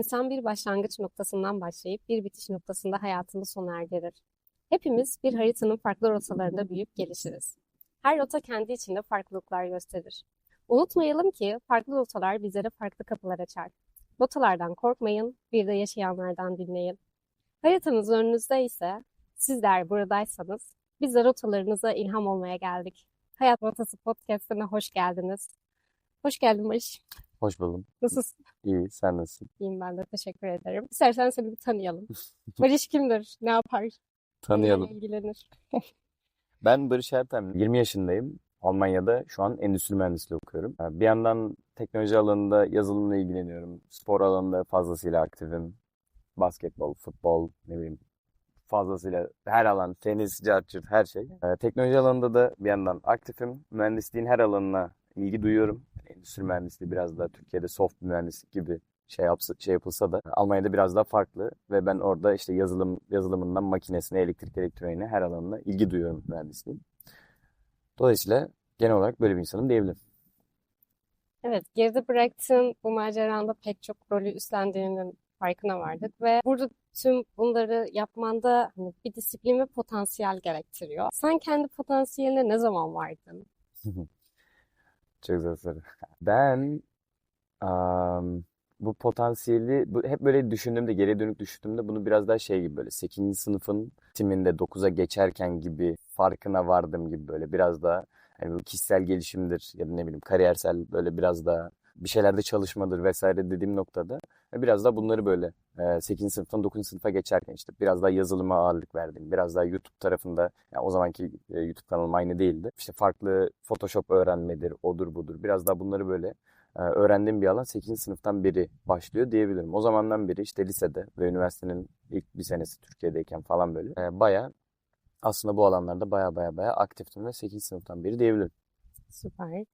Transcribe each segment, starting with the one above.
İnsan bir başlangıç noktasından başlayıp bir bitiş noktasında hayatını sona erdirir. Hepimiz bir haritanın farklı rotalarında büyüyüp gelişiriz. Her rota kendi içinde farklılıklar gösterir. Unutmayalım ki farklı rotalar bizlere farklı kapılar açar. Rotalardan korkmayın, bir de yaşayanlardan dinleyin. Haritanız önünüzde ise, sizler buradaysanız, biz de rotalarınıza ilham olmaya geldik. Hayat Rotası Podcast'ına hoş geldiniz. Hoş geldin Barış. Hoş buldum. Nasılsın? İyi, sen nasılsın? İyiyim ben de teşekkür ederim. İstersen seni bir tanıyalım. Barış kimdir? Ne yapar? Tanıyalım. Nelerle ilgilenir? Ben Barış Ertem, 20 yaşındayım. Almanya'da şu an endüstri mühendisliği okuyorum. Bir yandan teknoloji alanında yazılımla ilgileniyorum. Spor alanında fazlasıyla aktifim. Basketbol, futbol, ne bileyim fazlasıyla her alan, tenis, carçurt, her şey. Ee, teknoloji alanında da bir yandan aktifim. Mühendisliğin her alanına ilgi duyuyorum. Endüstri mühendisliği biraz da Türkiye'de soft mühendislik gibi şey yapsa, şey yapılsa da Almanya'da biraz daha farklı ve ben orada işte yazılım yazılımından makinesine, elektrik elektroniğine her alanına ilgi duyuyorum mühendisliğin. Dolayısıyla genel olarak böyle bir insanım diyebilirim. Evet, geride bıraktığın bu maceranda pek çok rolü üstlendiğinin farkına vardık ve burada tüm bunları yapmanda hani bir disiplin ve potansiyel gerektiriyor. Sen kendi potansiyeline ne zaman vardın? Çok güzel soru. Ben am, bu potansiyeli bu, hep böyle düşündüğümde, geriye dönük düşündüğümde bunu biraz daha şey gibi böyle 8. sınıfın timinde 9'a geçerken gibi farkına vardım gibi böyle biraz daha hani bu kişisel gelişimdir ya da ne bileyim kariyersel böyle biraz daha bir şeylerde çalışmadır vesaire dediğim noktada biraz daha bunları böyle 8. sınıftan 9. sınıfa geçerken işte biraz daha yazılıma ağırlık verdim. Biraz daha YouTube tarafında yani o zamanki YouTube kanalım aynı değildi. İşte farklı Photoshop öğrenmedir, odur budur. Biraz daha bunları böyle öğrendiğim bir alan 8. sınıftan beri başlıyor diyebilirim. O zamandan beri işte lisede ve üniversitenin ilk bir senesi Türkiye'deyken falan böyle baya aslında bu alanlarda baya baya baya aktiftim ve 8. sınıftan beri diyebilirim. Süper.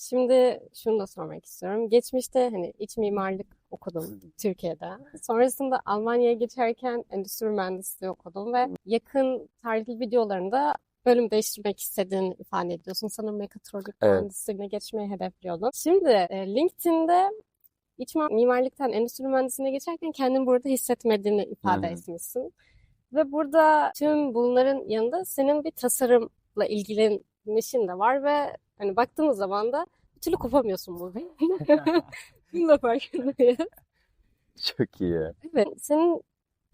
Şimdi şunu da sormak istiyorum. Geçmişte hani iç mimarlık okudum Türkiye'de. Sonrasında Almanya'ya geçerken endüstri mühendisliği okudum ve yakın tarihli videolarında bölüm değiştirmek istediğini ifade ediyorsun. Sanırım mekatronik Evet. mühendisliğine geçmeyi hedefliyordun. Şimdi e, LinkedIn'de iç mimarlıktan endüstri mühendisliğine geçerken kendini burada hissetmediğini ifade Hı hı. etmişsin. Ve burada tüm bunların yanında senin bir tasarımla ilgilenmişin de var ve hani baktığımız zaman da bir türlü kopamıyorsun bu Bunu da farkındayım. Çok iyi. Evet, senin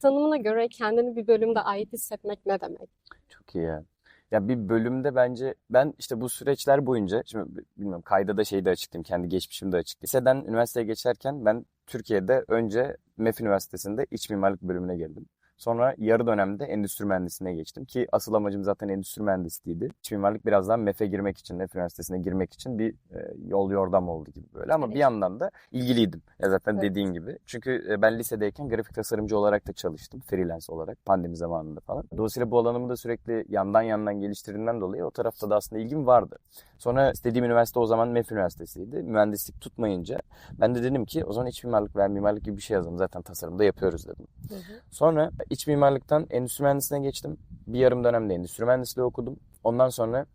tanımına göre kendini bir bölümde ait hissetmek ne demek? Çok iyi ya. Ya bir bölümde bence ben işte bu süreçler boyunca şimdi bilmiyorum kayda da şeyi de açıklayayım kendi geçmişimi de açıklayayım. Liseden üniversiteye geçerken ben Türkiye'de önce MEF Üniversitesi'nde iç mimarlık bölümüne girdim. Sonra yarı dönemde endüstri mühendisliğine geçtim ki asıl amacım zaten endüstri mühendisliğiydi. İç mimarlık biraz daha MEF'e girmek için, MEF Üniversitesi'ne girmek için bir e, yol yordam oldu gibi böyle. Ama bir Evet. yandan da ilgiliydim. Ya zaten Evet. dediğin gibi. Çünkü e, ben lisedeyken grafik tasarımcı olarak da çalıştım. Freelance olarak pandemi zamanında falan. Dolayısıyla bu alanımı da sürekli yandan yandan geliştirdiğimden dolayı o tarafta da aslında ilgim vardı. Sonra istediğim üniversite o zaman MEF Üniversitesi'ydi. Mühendislik tutmayınca ben de dedim ki o zaman iç mimarlık veya mimarlık gibi bir şey yazalım. Zaten tasarımda yapıyoruz dedim. Hı hı. Sonra iç mimarlıktan endüstri mühendisliğine geçtim. Bir yarım dönemde endüstri mühendisliği okudum. Ondan sonra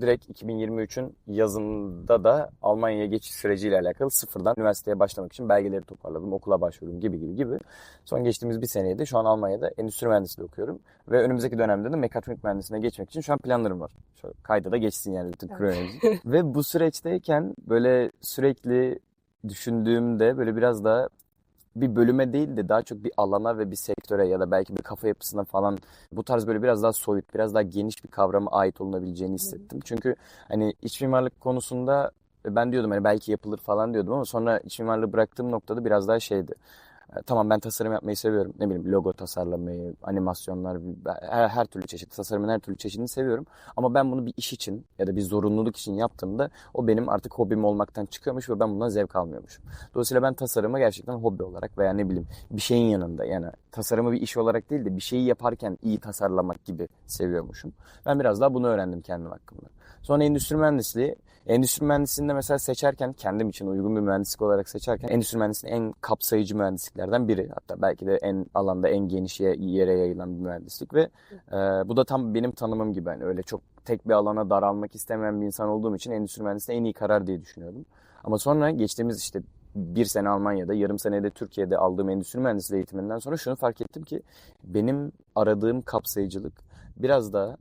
direkt 2023'ün yazında da Almanya'ya geçiş süreciyle alakalı sıfırdan üniversiteye başlamak için belgeleri toparladım. Okula başvurdum gibi gibi gibi. Son geçtiğimiz bir seneydi. Şu an Almanya'da endüstri mühendisliği okuyorum. Ve önümüzdeki dönemde de mekatronik mühendisliğine geçmek için şu an planlarım var. Şöyle kayda da geçsin yani bütün kronoloji. Ve bu süreçteyken böyle sürekli düşündüğümde böyle biraz daha bir bölüme değil de daha çok bir alana ve bir sektöre ya da belki bir kafa yapısına falan bu tarz böyle biraz daha soyut, biraz daha geniş bir kavrama ait olunabileceğini hissettim. Çünkü hani iç mimarlık konusunda ben diyordum hani belki yapılır falan diyordum ama sonra iç mimarlığı bıraktığım noktada biraz daha şeydi. E, Tamam ben tasarım yapmayı seviyorum. Ne bileyim logo tasarlamayı, animasyonlar, her, her türlü çeşit, tasarımın her türlü çeşidini seviyorum. Ama ben bunu bir iş için ya da bir zorunluluk için yaptığımda o benim artık hobim olmaktan çıkıyormuş ve ben bundan zevk almıyormuşum. Dolayısıyla ben tasarımı gerçekten hobi olarak veya ne bileyim bir şeyin yanında yani tasarımı bir iş olarak değil de bir şeyi yaparken iyi tasarlamak gibi seviyormuşum. Ben biraz daha bunu öğrendim kendim hakkında. Sonra endüstri mühendisliği. Endüstri mühendisliğinde mesela seçerken kendim için uygun bir mühendislik olarak seçerken endüstri mühendisliği en kapsayıcı mühendisliklerden biri. Hatta belki de en alanda en geniş ye- yere yayılan bir mühendislik ve e, bu da tam benim tanımım gibi. Yani öyle çok tek bir alana daralmak istemeyen bir insan olduğum için endüstri mühendisliği en iyi karar diye düşünüyordum. Ama sonra geçtiğimiz işte bir sene Almanya'da, yarım sene de Türkiye'de aldığım endüstri mühendisliği eğitiminden sonra şunu fark ettim ki benim aradığım kapsayıcılık biraz daha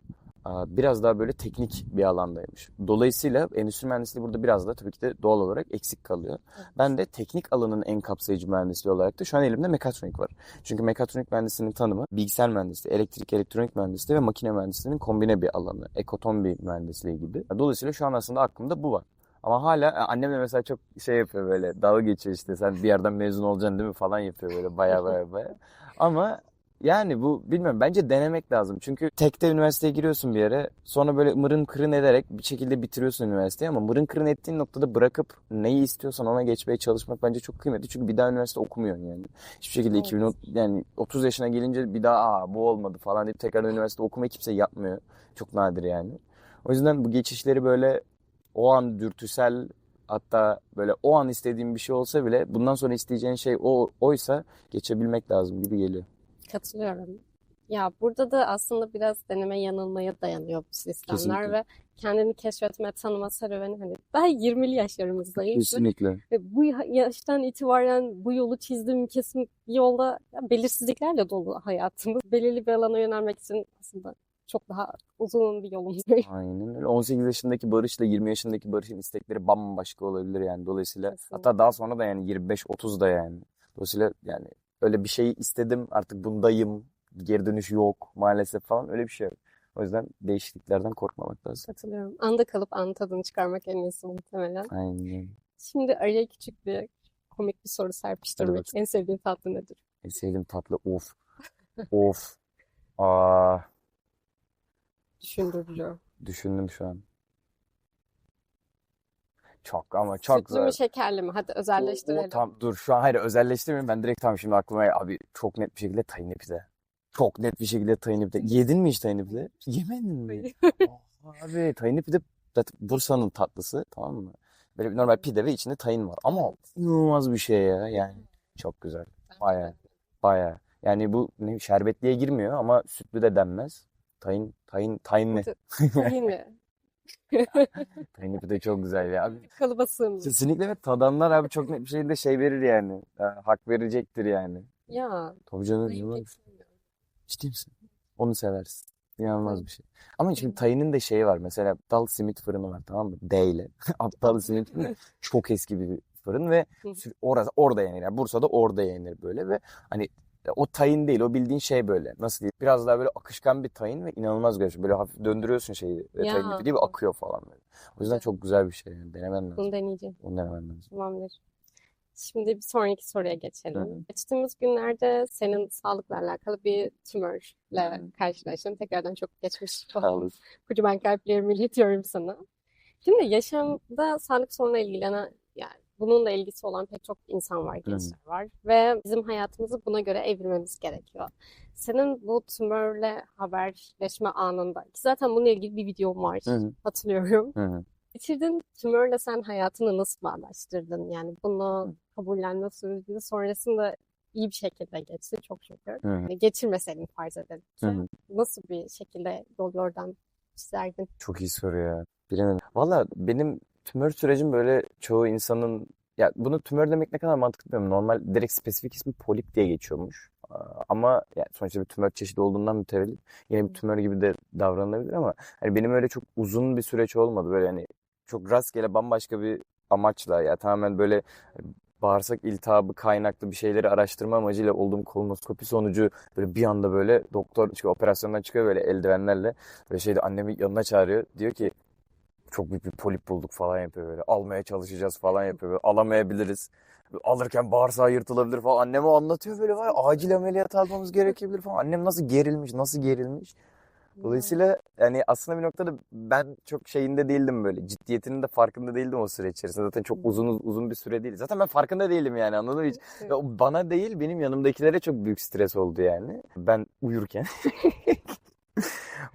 biraz daha böyle teknik bir alandaymış. Dolayısıyla endüstri mühendisliği burada biraz da tabii ki de doğal olarak eksik kalıyor. Ben de teknik alanın en kapsayıcı mühendisliği olarak da şu an elimde mekatronik var. Çünkü mekatronik mühendisliğinin tanımı bilgisayar mühendisliği, elektrik elektronik mühendisliği ve makine mühendisliğinin kombine bir alanı. Ekoton bir mühendisliği gibi. Dolayısıyla şu an aslında aklımda bu var. Ama hala e, annem de mesela çok şey yapıyor böyle dalga geçiyor işte sen bir yerden mezun olacaksın değil mi falan yapıyor böyle baya baya baya. Ama yani bu bilmiyorum bence denemek lazım. Çünkü tekte üniversiteye giriyorsun bir yere sonra böyle mırın kırın ederek bir şekilde bitiriyorsun üniversiteyi ama mırın kırın ettiğin noktada bırakıp neyi istiyorsan ona geçmeye çalışmak bence çok kıymetli. Çünkü bir daha üniversite okumuyorsun yani. Hiçbir şekilde Evet. 2010 yani 30 yaşına gelince bir daha aa bu olmadı falan deyip tekrar üniversite okumayı kimse yapmıyor. Çok nadir yani. O yüzden bu geçişleri böyle o an dürtüsel hatta böyle o an istediğim bir şey olsa bile bundan sonra isteyeceğin şey o oysa geçebilmek lazım gibi geliyor. Katılıyorum. Ya burada da aslında biraz deneme yanılmaya dayanıyor bu sistemler Kesinlikle. ve kendini keşfetme, tanıma serüveni hani daha 20'li yaşlarımızdayız Kesinlikle. ve bu ya- yaştan itibaren bu yolu çizdiğim kesin bir yolda belirsizliklerle dolu hayatımız. Belirli bir alana yönelmek için aslında çok daha uzun bir yolumuz var. Aynen öyle. 18 yaşındaki Barış'la 20 yaşındaki Barış'ın istekleri bambaşka olabilir yani. Dolayısıyla Kesinlikle. hatta daha sonra da yani 25-30 da yani. Dolayısıyla yani öyle bir şey istedim artık bundayım geri dönüş yok maalesef falan öyle bir şey yok. O yüzden değişikliklerden korkmamak lazım. Katılıyorum. Anda kalıp anın tadını çıkarmak en iyisi muhtemelen. Aynen. Şimdi araya küçük bir komik bir soru serpiştirmek. En sevdiğin tatlı nedir? En sevdiğim tatlı of. Of. Aa, Düşündürücü. düşündüm şu an. Çok ama çok Sütlü mü şekerli mi? Hadi O, o özelleştirelim. tam dur şu an hayır özelleştirmiyorum ben direkt tam şimdi aklıma abi çok net bir şekilde tahinli pide. Çok net bir şekilde tahinli pide. Yedin mi hiç tahinli pide? Yemedin mi? Oh, abi tahinli pide Bursa'nın tatlısı tamam mı? Böyle bir normal pide ve içinde tahin var ama inanılmaz bir şey ya yani çok güzel. Baya baya yani bu ne şerbetliye girmiyor ama sütlü de denmez. Tahin tahin tahinli. Değil mi? Tahinli pide çok güzel ya. Abi, Kalıba sığmıyor. kesinlikle ve tadanlar abi çok net bir şekilde şey verir yani. Ha, hak verecektir yani. Ya. Tabii canım. Sevmiyorum. Ciddi misin? Onu seversin. İnanılmaz bir şey. Ama şimdi Tayin'in de şeyi var. Mesela Aptal Simit fırını var tamam mı? D ile. Aptal Simit fırını çok eski bir fırın ve orada, orada yenir. Yani Bursa'da orada yenir böyle ve hani o tayin değil o bildiğin şey böyle nasıl diyeyim biraz daha böyle akışkan bir tayin ve inanılmaz güzel. Böyle hafif döndürüyorsun şeyi ve Ya. tayin gibi akıyor falan böyle. O yüzden çok güzel bir şey yani denemen lazım. Bunu deneyeceğim. Onu denemen lazım. Tamamdır. Şimdi bir sonraki soruya Hı. geçelim. Geçtiğimiz günlerde senin sağlıkla alakalı bir tümörle Hı. karşılaştın. Tekrardan çok geçmiş Sağ olasın. kocaman kalplerimi iletiyorum sana. Şimdi yaşamda sağlık sorunuyla ilgilenen bununla ilgisi olan pek çok insan var, gençler var ve bizim hayatımızı buna göre evirmemiz gerekiyor. Senin bu tümörle haberleşme anında ki zaten bununla ilgili bir videom var Hı hı. hatırlıyorum. Hı hı. Bitirdin tümörle sen hayatını nasıl bağdaştırdın? Yani bunu kabullenme süreci sonrasında iyi bir şekilde geçti çok şükür. Hı hı. Yani geçirmeseydin farz edelim ki. Nasıl bir şekilde yol yordam çizerdin? Çok iyi soru ya. Bilemedim. Valla benim tümör sürecim böyle çoğu insanın ya bunu tümör demek ne kadar mantıklı bilmiyorum. Normal direkt spesifik ismi polip diye geçiyormuş. Ama yani sonuçta bir tümör çeşidi olduğundan mütevellit yine bir tümör gibi de davranılabilir ama hani benim öyle çok uzun bir süreç olmadı. Böyle hani çok rastgele bambaşka bir amaçla ya tamamen böyle bağırsak iltihabı kaynaklı bir şeyleri araştırma amacıyla olduğum kolonoskopi sonucu böyle bir anda böyle doktor çıkıyor operasyondan çıkıyor böyle eldivenlerle ve şeyde annemi yanına çağırıyor. Diyor ki çok büyük bir polip bulduk falan yapıyor böyle. Almaya çalışacağız falan yapıyor böyle. Alamayabiliriz. Alırken bağırsağı yırtılabilir falan. Anneme anlatıyor böyle var. Acil ameliyat almamız gerekebilir falan. Annem nasıl gerilmiş, nasıl gerilmiş. Dolayısıyla yani aslında bir noktada ben çok şeyinde değildim böyle. Ciddiyetinin de farkında değildim o süre içerisinde. Zaten çok uzun uzun bir süre değil. Zaten ben farkında değilim yani anladın mı hiç? Evet. Bana değil benim yanımdakilere çok büyük stres oldu yani. Ben uyurken.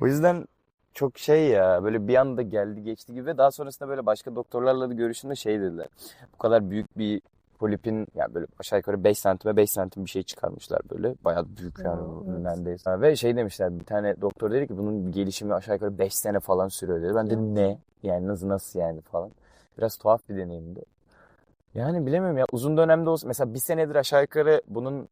O yüzden çok şey ya böyle bir anda geldi geçti gibi ve daha sonrasında böyle başka doktorlarla da görüşümde şey dediler. Bu kadar büyük bir polipin yani böyle aşağı yukarı 5 santime 5 santim bir şey çıkarmışlar böyle. Bayağı büyük yani evet. neredeyse. Ve şey demişler bir tane doktor dedi ki bunun gelişimi aşağı yukarı 5 sene falan sürüyor dedi. Ben dedim ne? Yani nasıl nasıl yani falan. Biraz tuhaf bir deneyimdi. Yani bilemiyorum ya uzun dönemde olsa mesela bir senedir aşağı yukarı bunun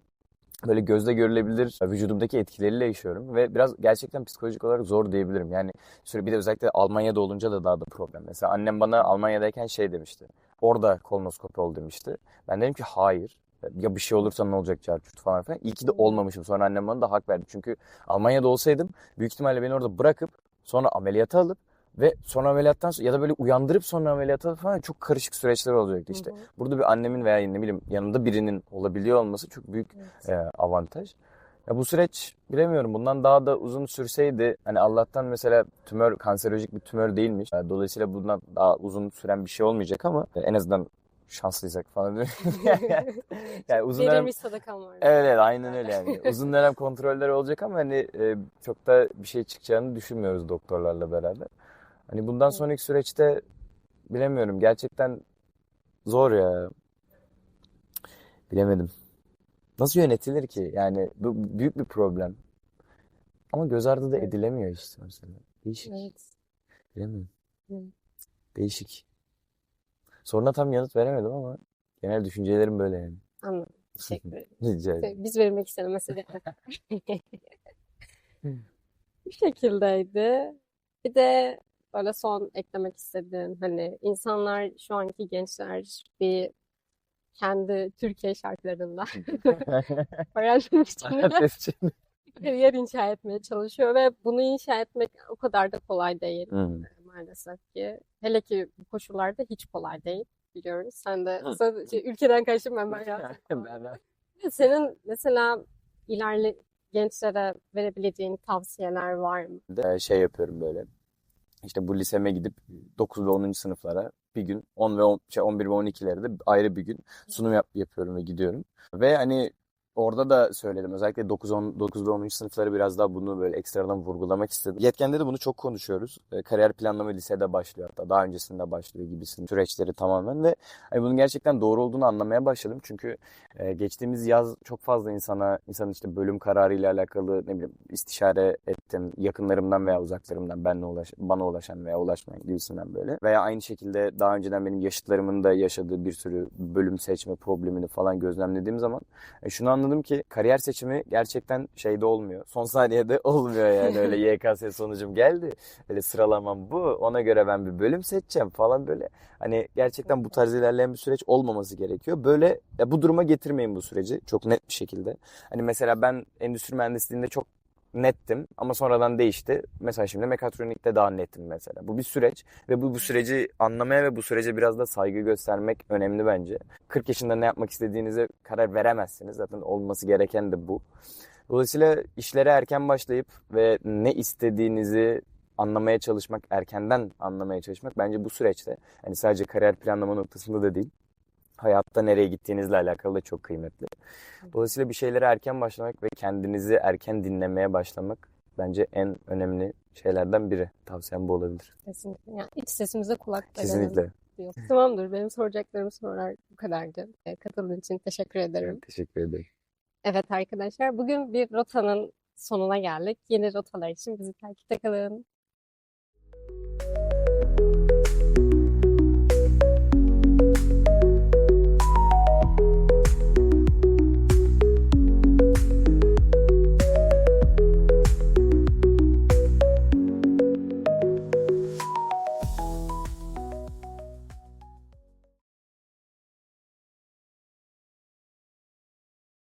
böyle gözle görülebilir vücudumdaki etkileriyle yaşıyorum ve biraz gerçekten psikolojik olarak zor diyebilirim. Yani sürekli bir de özellikle Almanya'da olunca da daha da problem. Mesela annem bana Almanya'dayken şey demişti. Orada kolonoskopi ol demişti. Ben dedim ki hayır. Ya bir şey olursa ne olacak çarçurt falan filan. İyi ki de olmamışım. Sonra annem bana da hak verdi. Çünkü Almanya'da olsaydım büyük ihtimalle beni orada bırakıp sonra ameliyata alıp ve sonra ameliyattan sonra ya da böyle uyandırıp sonra ameliyata falan çok karışık süreçler olacaktı işte. Hı hı. Burada bir annemin veya ne bileyim yanında birinin olabiliyor olması çok büyük Evet. e, avantaj. Ya bu süreç bilemiyorum bundan daha da uzun sürseydi hani Allah'tan mesela tümör kanserolojik bir tümör değilmiş. Dolayısıyla bundan daha uzun süren bir şey olmayacak ama en azından şanslıysak falan. Yani uzun dönem sadakam var. Evet, evet aynen öyle yani. Uzun dönem kontroller olacak ama hani e, çok da bir şey çıkacağını düşünmüyoruz doktorlarla beraber. Hani bundan sonraki süreçte bilemiyorum. Gerçekten zor ya. Bilemedim. Nasıl yönetilir ki? Yani bu büyük bir problem. Ama göz ardı da edilemiyor işte mesela. Değişik. Evet. Bilemiyorum. Evet. Değişik. Soruna tam yanıt veremedim ama genel düşüncelerim böyle yani. Anladım. Teşekkür ederim. Rica ederim. Biz vermek istedim mesela. Bu şekildeydi. Bir de böyle son eklemek istediğim hani insanlar şu anki gençler bir kendi Türkiye şartlarında öğrenmek için kariyer inşa etmeye çalışıyor ve bunu inşa etmek o kadar da kolay değil Hmm. maalesef ki. Hele ki bu koşullarda hiç kolay değil biliyoruz. Sen de sen- şey, ülkeden kaçtın. Ben- ben- Senin mesela ilerle gençlere verebileceğin tavsiyeler var mı? de şey yapıyorum böyle. İşte bu liseme gidip 9 ve 10. sınıflara bir gün 10 ve 10, şey 11 ve 12'lere de ayrı bir gün sunum yap, yapıyorum ve gidiyorum. Ve hani orada da söyledim. Özellikle 9, 10, 9 ve 10. sınıfları biraz daha bunu böyle ekstradan vurgulamak istedim. Yetkende de bunu çok konuşuyoruz. E, kariyer planlama lisede başlıyor hatta. Daha öncesinde başlıyor gibisin süreçleri tamamen ve hani bunun gerçekten doğru olduğunu anlamaya başladım. Çünkü e, geçtiğimiz yaz çok fazla insana, insanın işte bölüm kararıyla alakalı ne bileyim istişare ettim. Yakınlarımdan veya uzaklarımdan benle ulaş, bana ulaşan veya ulaşmayan gibisinden böyle. Veya aynı şekilde daha önceden benim yaşıtlarımın da yaşadığı bir sürü bölüm seçme problemini falan gözlemlediğim zaman e, şunu anladım ki kariyer seçimi gerçekten şeyde olmuyor. Son saniyede olmuyor yani öyle YKS sonucum geldi. Öyle sıralamam bu. Ona göre ben bir bölüm seçeceğim falan böyle. Hani gerçekten bu tarz ilerleyen bir süreç olmaması gerekiyor. Böyle ya bu duruma getirmeyin bu süreci çok net bir şekilde. Hani mesela ben endüstri mühendisliğinde çok nettim ama sonradan değişti. Mesela şimdi mekatronikte daha netim mesela. Bu bir süreç ve bu bu süreci anlamaya ve bu sürece biraz da saygı göstermek önemli bence. 40 yaşında ne yapmak istediğinize karar veremezsiniz. Zaten olması gereken de bu. Dolayısıyla işlere erken başlayıp ve ne istediğinizi anlamaya çalışmak, erkenden anlamaya çalışmak bence bu süreçte hani sadece kariyer planlama noktasında da değil, hayatta nereye gittiğinizle alakalı da çok kıymetli. Dolayısıyla bir şeylere erken başlamak ve kendinizi erken dinlemeye başlamak bence en önemli şeylerden biri. Tavsiyem bu olabilir. Kesinlikle. Yani iç sesimize kulak verelim Kesinlikle. diyor. Tamamdır. Benim soracaklarım sorular bu kadardı. E, Katıldığın için teşekkür ederim. Teşekkür ederim. Evet arkadaşlar, bugün bir rotanın sonuna geldik. Yeni rotalar için bizi takipte kalın.